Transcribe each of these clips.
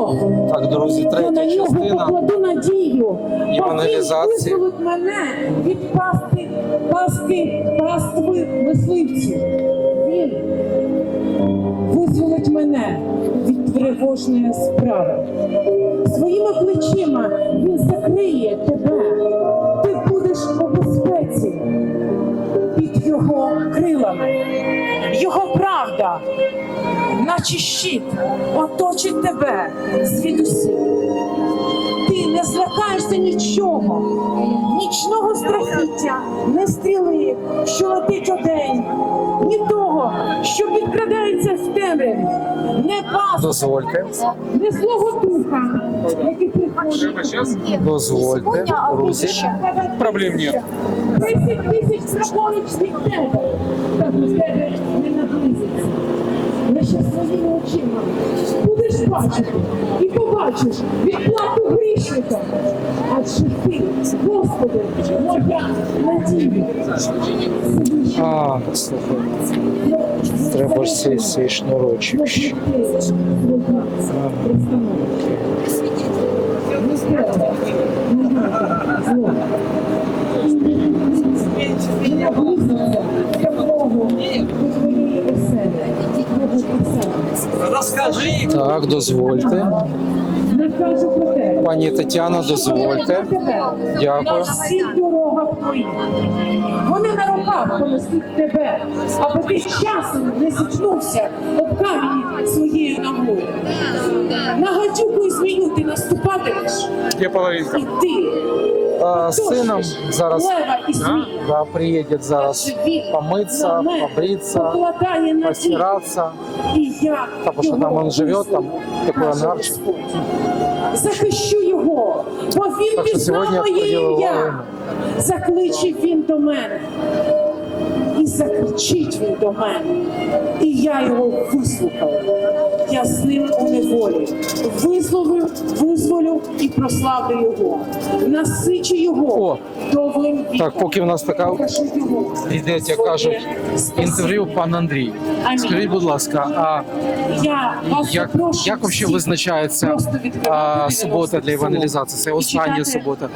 Бог. Так, друзі, Я на третя нього частина. покладу надію. Бо Євангелізації. Визволить мене від пастки, пастки, пастви мисливців. Він визволить мене від тривожної справи. Своїми плечима він закриє тебе. Ти будеш у безпеці під його крилами. Правда, наче щит, оточить тебе звідусіль. Ти не злякаєшся нічого, нічного страхіття, не стріли, що летить удень, ні того, що підкрадається в темряві, не пас, Дозвольте, не злого духа, який приходить. дозвольте, друзі. Проблем нет. Десять тисяч праворуч від тебе, будеш бачити і побачиш відплату грішника. Адже ти, Господи, моя надія. А, слухай, треба ж цей, цей шнурочок. ще. Розкажи. Так, дозвольте. Пані Тетяна, дозвольте. Дякую. На всіх дорогах твоїх. Вони на руках понесуть тебе, аби ти часом не зіткнувся об камені своєю ногою. На гадюку і змію ти наступатимеш, Где половинка? і ти А, з сином зараз да, приїде зараз помыться, побриться, постираться. Потому что там он живет, там такой анарчик. Захищу його, бо він пізнав моє ім'я. Закличе він до мене. І закричить він до мене. І я його вислухав. Я з ним у неволі. Визволю, визволю і прославлю його. Насичу його О, довгим віком. Так, поки в нас така Покажу йому йде, як кажуть, інтерв'ю пан Андрій. Амінь. Скажіть, будь ласка, а Я вас як, як визначається а, субота для евангелізації? Це остання субота.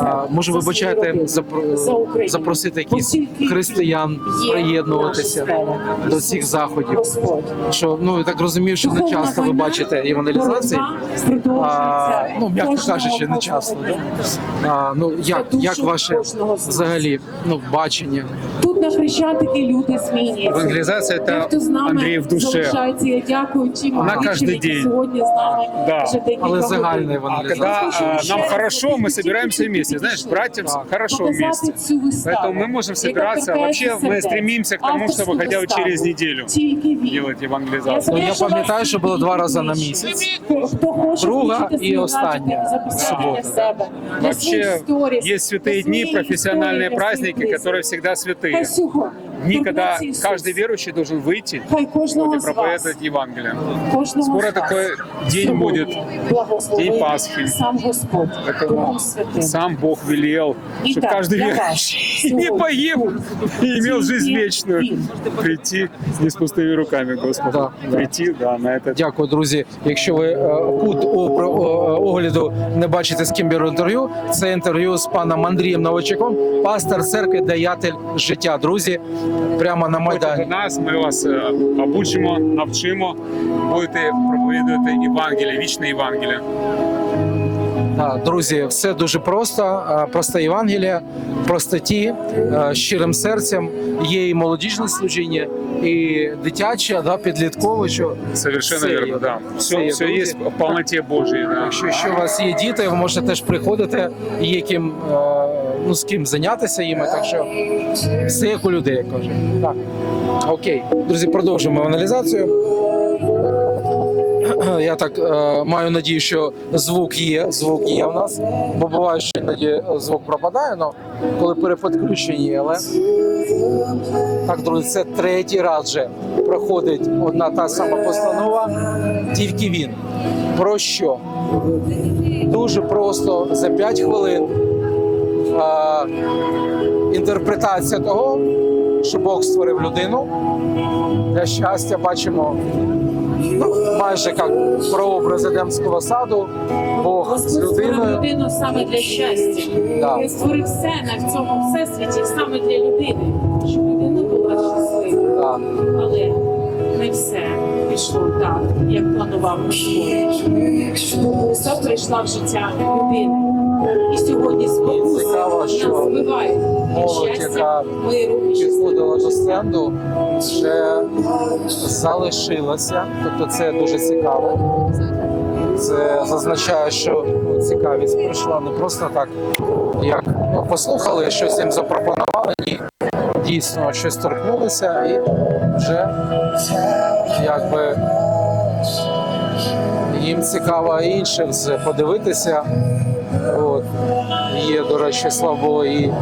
А, може, ви бачаєте запро- запросити якісь християн приєднуватися до цих заходів? Що ну я так розумію, що не часто ви бачите евангелізації. А, ну, м'яко кажучи, не часто. Да? А, ну як, як ваше взагалі ну бачення? Тут на Хрещатикі люди змінюються. Евангелизация Ті, это хто з нами Андрей в душе. залишається, я дякую тим Вона глядачам, кожен які день. сьогодні з нами Да. вже декілька Але загальна годин. А евангелізація. когда э, нам хорошо, мы собираемся вместе. Знаешь, братьям хорошо Показати вместе. цю виставу, Поэтому мы можем яка собираться. торкається Вообще мы сердець. стремимся к тому, Авторську чтобы хотя бы виставу. через неделю Тільки він. делать евангелизацию. Ну, я Прошу вас пам'ятаю, що було два рази на підтримати. місяць. Хто- хто хоче Друга включити і свої остання гаджети, записати субота. для себе, для своїх Вообще сторіс, есть святые для дни, своєї профессиональные історії, для праздники, своїх которые близьких. всегда святые. Хай сьогодні Дни, когда торкнеться Ісус. каждый верующий должен выйти Хай кожного вот, и з вас, проповедовать Евангелие. кожного Скоро з вас такой день сьогодні будет, благословить День Пасхи. сам Господь Духом Поэтому Святим. сам Бог велел, чтобы Итак, каждый для вас верующий не сегодня поел и имел жизнь Тільки вечную. він. Прийти не с пустыми руками, Господи. Да, да. Прийти, да, на этот Дякую, друзі. Якщо ви е, кут о- про- о- огляду не бачите з ким беру інтерв'ю, це інтерв'ю з паном Андрієм Новачаком, пастор церкви, даятель життя. Друзі, прямо на до майдані. нас, ми вас е, обучимо, навчимо, будете проповідувати Євангеліє, вічне Євангеліє. Так, друзі, все дуже просто. Е, Просте Євангелія, простоті, е, щирим серцем. Є і молодіжне служіння, і дитяче, да, підліткове. Що Совершенно Все є. верно, да. Все Все, є, все є в повноті Божій. Да. Якщо, якщо у вас є діти, ви можете теж приходити, є ким, ну, з ким зайнятися їми. Так що все як у людей, як кажуть. Так. Окей. Друзі, продовжуємо аналізацію. Я так е, маю надію, що звук є. Звук є в нас, бо буває, що іноді звук пропадає, але коли переподключені але так, друзі, це третій раз вже проходить одна та сама постанова, тільки він. Про що? Дуже просто за 5 хвилин інтерпретація того, що Бог створив людину для щастя. Бачимо ну, майже як прообраз Едемського саду, Бог з людиною. людину саме для щастя. Да. Він створив все на цьому всесвіті саме для людини, щоб людина була щаслива. Да. Але не все пішло так, як планував Господь. Спокуса прийшла в життя людини. І сьогодні спокуса нас збиває молодь, яка підходила до стенду, вже залишилася. Тобто це дуже цікаво. Це зазначає, що цікавість прийшла не просто так, як послухали, щось їм запропонували, ні. Дійсно, щось торкнулися і вже якби їм цікаво іншим подивитися. Є, до слава і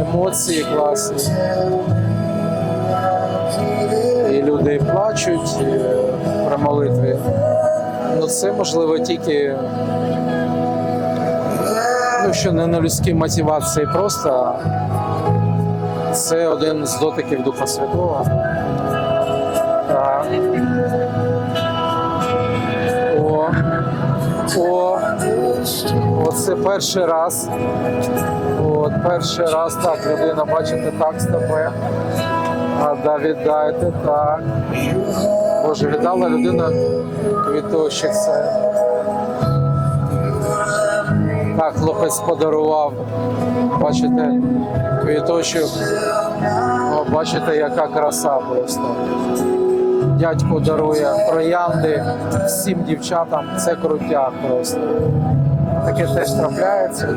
емоції класні. І люди плачуть і при молитві. Ну це можливо тільки ну, що не на людській мотивації просто. Це один з дотиків Духа Святого. Оце перший раз. От, перший раз так, людина, бачите, так стопе. А да, віддайте так. Боже, віддала людина квіточок це. Так, хлопець подарував. Бачите, квіточок. О, бачите, яка краса просто. Дядько дарує троянди всім дівчатам. Це крутяк просто. Таке теж трапляється.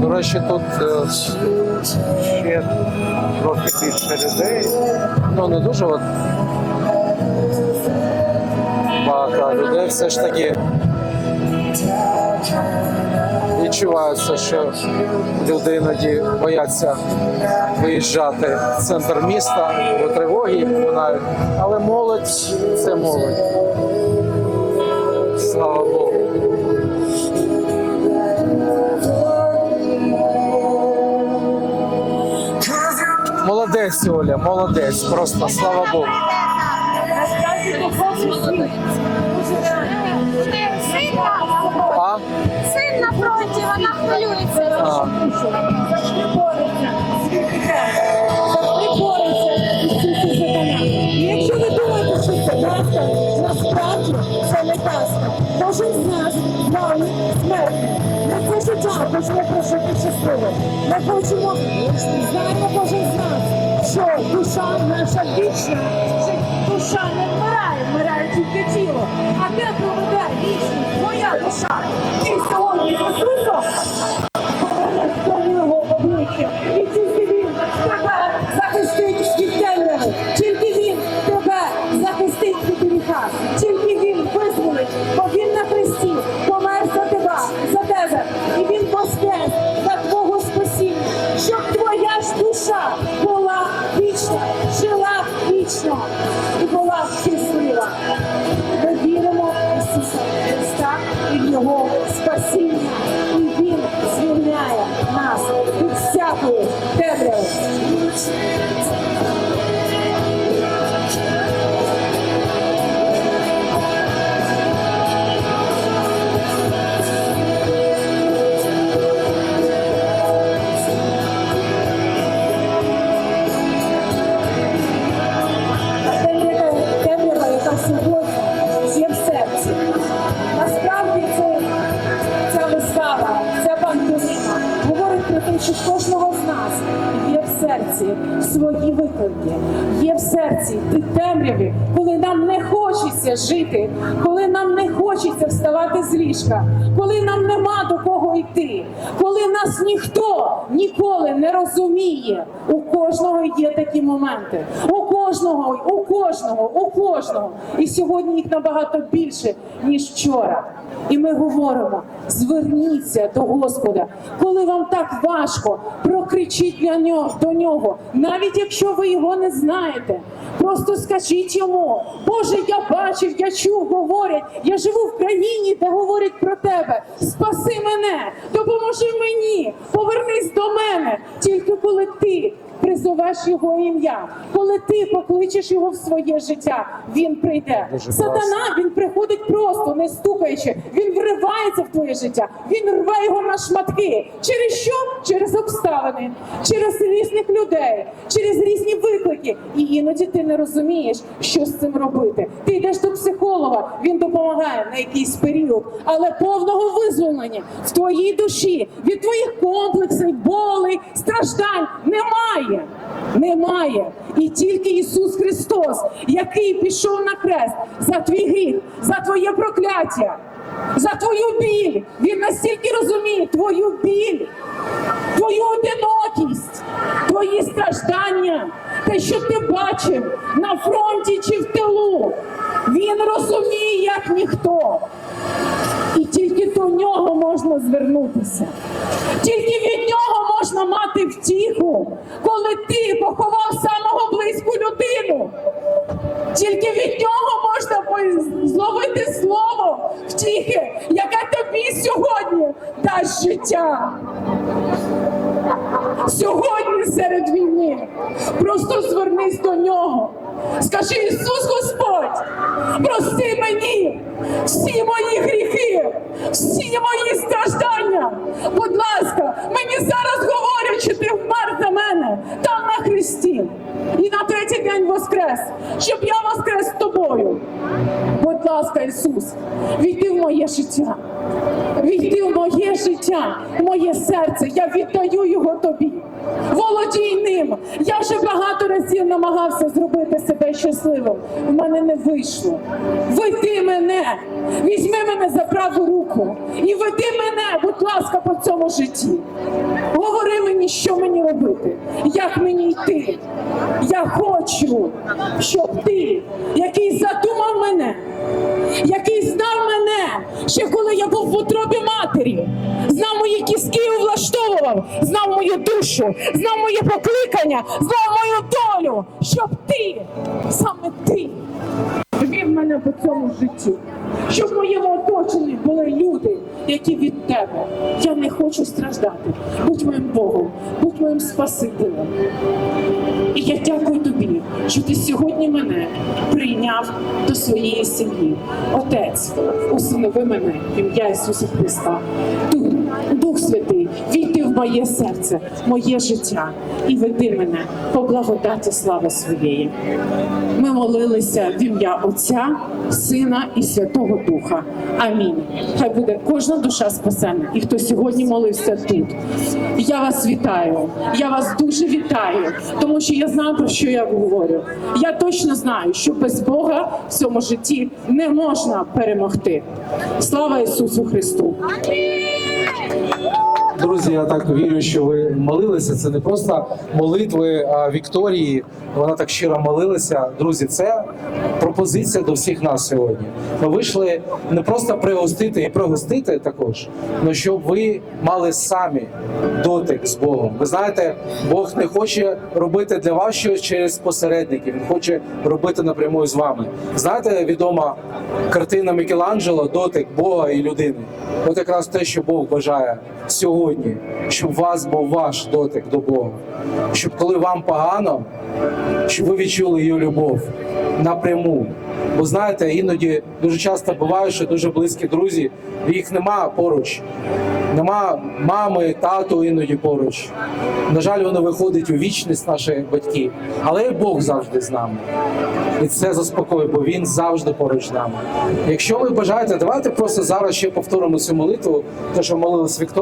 До тут е, ще трохи більше людей. Ну не дуже от все ж таки відчувається, що люди іноді бояться виїжджати в центр міста, бо тривоги їх минають. Але молодь це молодь. Слава Богу. Молодець, Оля, молодець. Просто слава Богу. Син А? син на фронті, вона хвилюється. А. Завжди бореться. Завжди бореться із цим. І якщо ви думаєте, що це казка, насправді це не казка. Кожен з нас з вами смертний. Ми це життя хочемо прожити щасливо. Ми хочемо, знаємо кожен з нас, що душа наша вічна, душа не вмирає, вмирає тільки тіло. А де проведе вічність твоя душа? Ти сьогодні з серці свої виклики, є в серці ти темряві, коли нам не хочеться жити, коли нам не хочеться вставати з ліжка, коли нам нема до кого йти, коли нас ніхто ніколи не розуміє. У кожного є такі моменти. У кожного, у кожного, у кожного. І сьогодні їх набагато більше, ніж вчора. І ми говоримо: зверніться до Господа, коли вам так важко, прокричіть для нього до нього, навіть якщо ви його не знаєте. Просто скажіть йому, Боже, я бачив, я чув, говорять, я живу в країні, де говорять про тебе. Спаси мене, допоможи мені, повернись до мене. Тільки коли ти призовеш його ім'я, коли ти покличеш його в своє життя, він прийде. Дуже Сатана класно. він приходить просто, не стукаючи. Він вривається в твоє життя, він рве його на шматки. Через що? Через обставини, через різних людей, через різні виклики. І іноді ти не розумієш, що з цим робити. Ти йдеш до психолога, він допомагає на якийсь період, але повного визволення в твоїй душі від твоїх комплексів, болей, страждань немає. Немає. І тільки Ісус Христос, який пішов на хрест за твій гріх, за твоє прокляття, за твою біль. Він настільки розуміє твою біль, твою одинокість, твої страждання, те, що ти бачив на фронті чи в тилу. Він розуміє, як ніхто. І тільки до нього можна звернутися. Тільки від нього можна мати втіху, коли ти поховав самого близьку людину. Тільки від нього можна зловити слово втіхи, яке тобі сьогодні дасть життя. Сьогодні серед війни просто звернись до нього. Скажи Ісус Господь, прости мені всі мої гріхи, всі мої страждання. Будь ласка, мені зараз говорять, що ти вмер за мене там на хресті. І на третій день воскрес, щоб я воскрес з тобою. Будь ласка, Ісус, війди в моє життя. Війди в моє життя, в моє серце. Я віддаю його тобі. Володій ним. Я вже багато разів намагався зробити себе щасливим. У мене не вийшло. Веди мене, візьми мене за праву руку і веди мене, будь ласка, по цьому житті. Говори мені, що мені робити, як мені йти. Я хочу, щоб ти, який задумав мене, який знав мене, ще коли я був в утробі матері, знав мої кістки і влаштовував, знав мою душу, знав моє покликання, знав мою долю, щоб ти, саме ти, вів мене по цьому житті. Щоб в моєму оточенні були люди, які від тебе. Я не хочу страждати. Будь моїм Богом, будь моїм Спасителем. І я дякую що ти сьогодні мене прийняв до своєї сім'ї. Отець, усинови мене ім'я Ісуса Христа. Дух, Дух Святий, моє серце, моє життя і веди мене по благодаті слави своєї. Ми молилися в ім'я Отця, Сина і Святого Духа. Амінь. Хай буде кожна душа спасена. І хто сьогодні молився тут. Я вас вітаю. Я вас дуже вітаю, тому що я знаю про що я говорю. Я точно знаю, що без Бога в цьому житті не можна перемогти. Слава Ісусу Христу! Друзі, я так вірю, що ви молилися. Це не просто молитви Вікторії. Вона так щиро молилася. Друзі, це пропозиція до всіх нас сьогодні. Ми вийшли не просто пригостити і пригостити також, але щоб ви мали самі дотик з Богом. Ви знаєте, Бог не хоче робити для вас щось через посередників. Він хоче робити напряму з вами. Знаєте, відома картина Мікеланджело дотик Бога і людини. От якраз те, що Бог бажає сьогодні, щоб у вас був ваш дотик до Бога, щоб коли вам погано, щоб ви відчули його любов напряму. Бо знаєте, іноді дуже часто буває, що дуже близькі друзі, їх нема поруч. Нема мами, тату іноді поруч. На жаль, вони виходять у вічність наші батьки, але і Бог завжди з нами. І це заспокоює, бо він завжди поруч з нами. Якщо ви бажаєте, давайте просто зараз ще повторимо цю молитву, те, що молилась Вікторія.